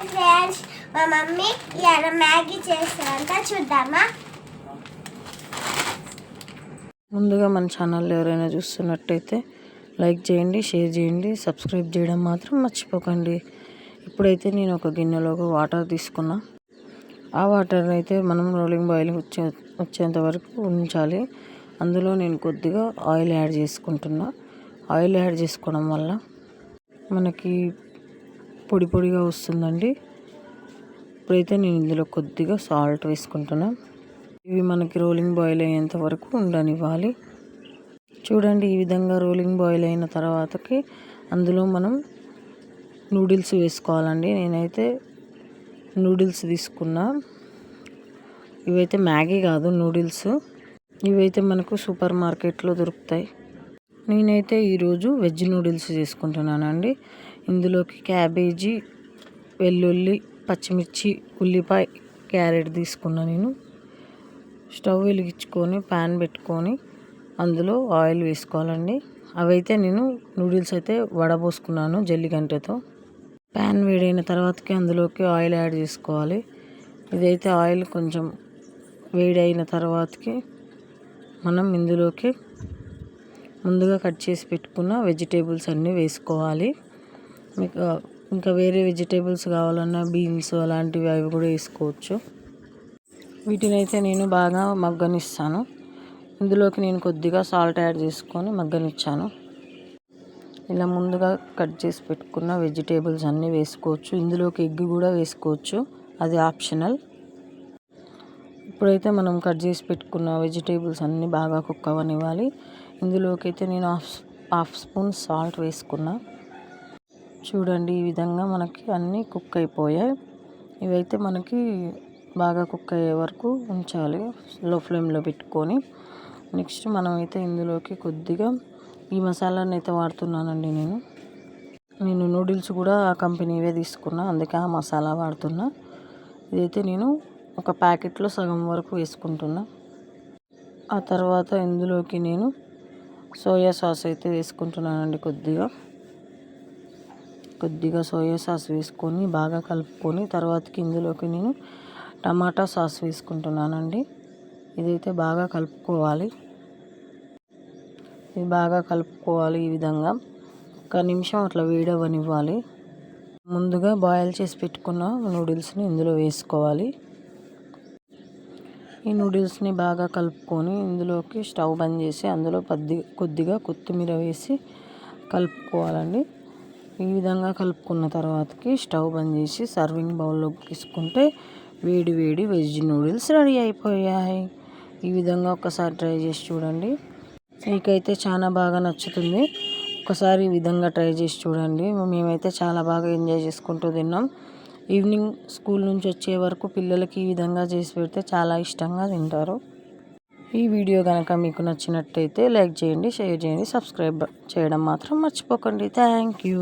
Friends మా mummy ఇవాళ Maggi చేస్తారంట చూద్దామా? ముందుగా మన ఛానల్ ఎవరైనా చూస్తున్నట్టయితే లైక్ చేయండి షేర్ చేయండి సబ్స్క్రైబ్ చేయడం మాత్రం మర్చిపోకండి. ఇప్పుడైతే నేను ఒక గిన్నెలోకి వాటర్ తీసుకున్నా. ఆ వాటర్ అయితే మనం రోలింగ్ బాయిలింగ్ వచ్చే వచ్చేంత వరకు ఉంచాలి. అందులో నేను కొద్దిగా ఆయిల్ యాడ్ చేసుకుంటున్నా. ఆయిల్ యాడ్ చేసుకోవడం వల్ల మనకి పొడి పొడిగా వస్తుందండి. ఇప్పుడైతే నేను ఇందులో కొద్దిగా సాల్ట్ వేసుకుంటున్నా. ఇవి మనకి రోలింగ్ బాయిల్ అయ్యేంత వరకు ఉండనివ్వాలి. చూడండి ఈ విధంగా రోలింగ్ బాయిల్ అయిన తర్వాతకి అందులో మనం నూడిల్స్ వేసుకోవాలండి. నేనైతే నూడిల్స్ తీసుకున్నా. ఇవైతే మ్యాగీ కాదు నూడిల్స్. ఇవైతే మనకు సూపర్ మార్కెట్లో దొరుకుతాయి. నేనైతే ఈరోజు వెజ్ నూడిల్స్ చేసుకుంటున్నానండి. ఇందులోకి క్యాబేజీ వెల్లుల్లి పచ్చిమిర్చి ఉల్లిపాయ క్యారెట్ తీసుకున్నా నేను. స్టవ్ వెలిగించుకొని ప్యాన్ పెట్టుకొని అందులో ఆయిల్ వేసుకోవాలండి. అవైతే నేను నూడిల్స్ అయితే వడబోసుకున్నాను జల్లిగంటతో ప్యాన్ వేడైన తర్వాతకి అందులోకి ఆయిల్ యాడ్ చేసుకోవాలి. ఇదైతే ఆయిల్ కొంచెం వేడైన తర్వాతకి మనం ఇందులోకి ముందుగా కట్ చేసి పెట్టుకున్న వెజిటేబుల్స్ అన్నీ వేసుకోవాలి. మీకు ఇంకా వేరే వెజిటేబుల్స్ కావాలన్నా బీన్స్ అలాంటివి అవి కూడా వేసుకోవచ్చు. వీటిని అయితే నేను బాగా మగ్గనిస్తాను. ఇందులోకి నేను కొద్దిగా సాల్ట్ యాడ్ చేసుకొని మగ్గనిచ్చాను. ఇలా ముందుగా కట్ చేసి పెట్టుకున్న వెజిటేబుల్స్ అన్నీ వేసుకోవచ్చు. ఇందులోకి ఎగ్ కూడా వేసుకోవచ్చు. అది ఆప్షనల్. ఇప్పుడైతే మనం కట్ చేసి పెట్టుకున్న వెజిటేబుల్స్ అన్నీ బాగా కుక్ అవ్వనివ్వాలి. ఇందులోకి అయితే నేను హాఫ్ హాఫ్ స్పూన్ సాల్ట్ వేసుకున్నా. చూడండి ఈ విధంగా మనకి అన్నీ కుక్ అయిపోయాయి. ఇవైతే మనకి బాగా కుక్ అయ్యే వరకు ఉంచాలి లో ఫ్లేమ్లో పెట్టుకొని. నెక్స్ట్ మనమైతే ఇందులోకి కొద్దిగా ఈ మసాలాని అయితే వాడుతున్నానండి నేను. నేను నూడిల్స్ కూడా ఆ కంపెనీవే తీసుకున్నా అందుకే ఆ మసాలా వాడుతున్నా. ఇదైతే నేను ఒక ప్యాకెట్లో సగం వరకు వేసుకుంటున్నా. ఆ తర్వాత ఇందులోకి నేను సోయా సాస్ అయితే వేసుకుంటున్నానండి కొద్దిగా. కొద్దిగా సోయా సాస్ వేసుకొని బాగా కలుపుకొని తర్వాతకి ఇందులోకి నేను టమాటా సాస్ వేసుకుంటున్నానండి. ఇదైతే బాగా కలుపుకోవాలి. ఇది బాగా కలుపుకోవాలి ఈ విధంగా. ఒక నిమిషం అట్లా వేడవనివ్వాలి. ముందుగా బాయిల్ చేసి పెట్టుకున్న నూడిల్స్ని ఇందులో వేసుకోవాలి. ఈ నూడిల్స్ని బాగా కలుపుకొని ఇందులోకి స్టవ్ బంద్ చేసి అందులో కొద్ది కొద్దిగా కొత్తిమీర వేసి కలుపుకోవాలండి. ఈ విధంగా కలుపుకున్న తర్వాతకి స్టవ్ బంద్ చేసి సర్వింగ్ బౌల్లోకి తీసుకుంటే వేడి వేడి వెజ్ నూడిల్స్ రెడీ అయిపోయాయి. ఈ విధంగా ఒకసారి ట్రై చేసి చూడండి. మీకైతే చాలా బాగా నచ్చుతుంది. ఒకసారి ఈ విధంగా ట్రై చేసి చూడండి. మేమైతే చాలా బాగా ఎంజాయ్ చేసుకుంటూ తిన్నాం. ఈవినింగ్ స్కూల్ నుంచి వచ్చే వరకు పిల్లలకి ఈ విధంగా చేసి పెడితే చాలా ఇష్టంగా తింటారు. ఈ వీడియో కనుక మీకు నచ్చినట్టయితే లైక్ చేయండి షేర్ చేయండి సబ్స్క్రైబ్ చేయడం మాత్రం మర్చిపోకండి. Thank you.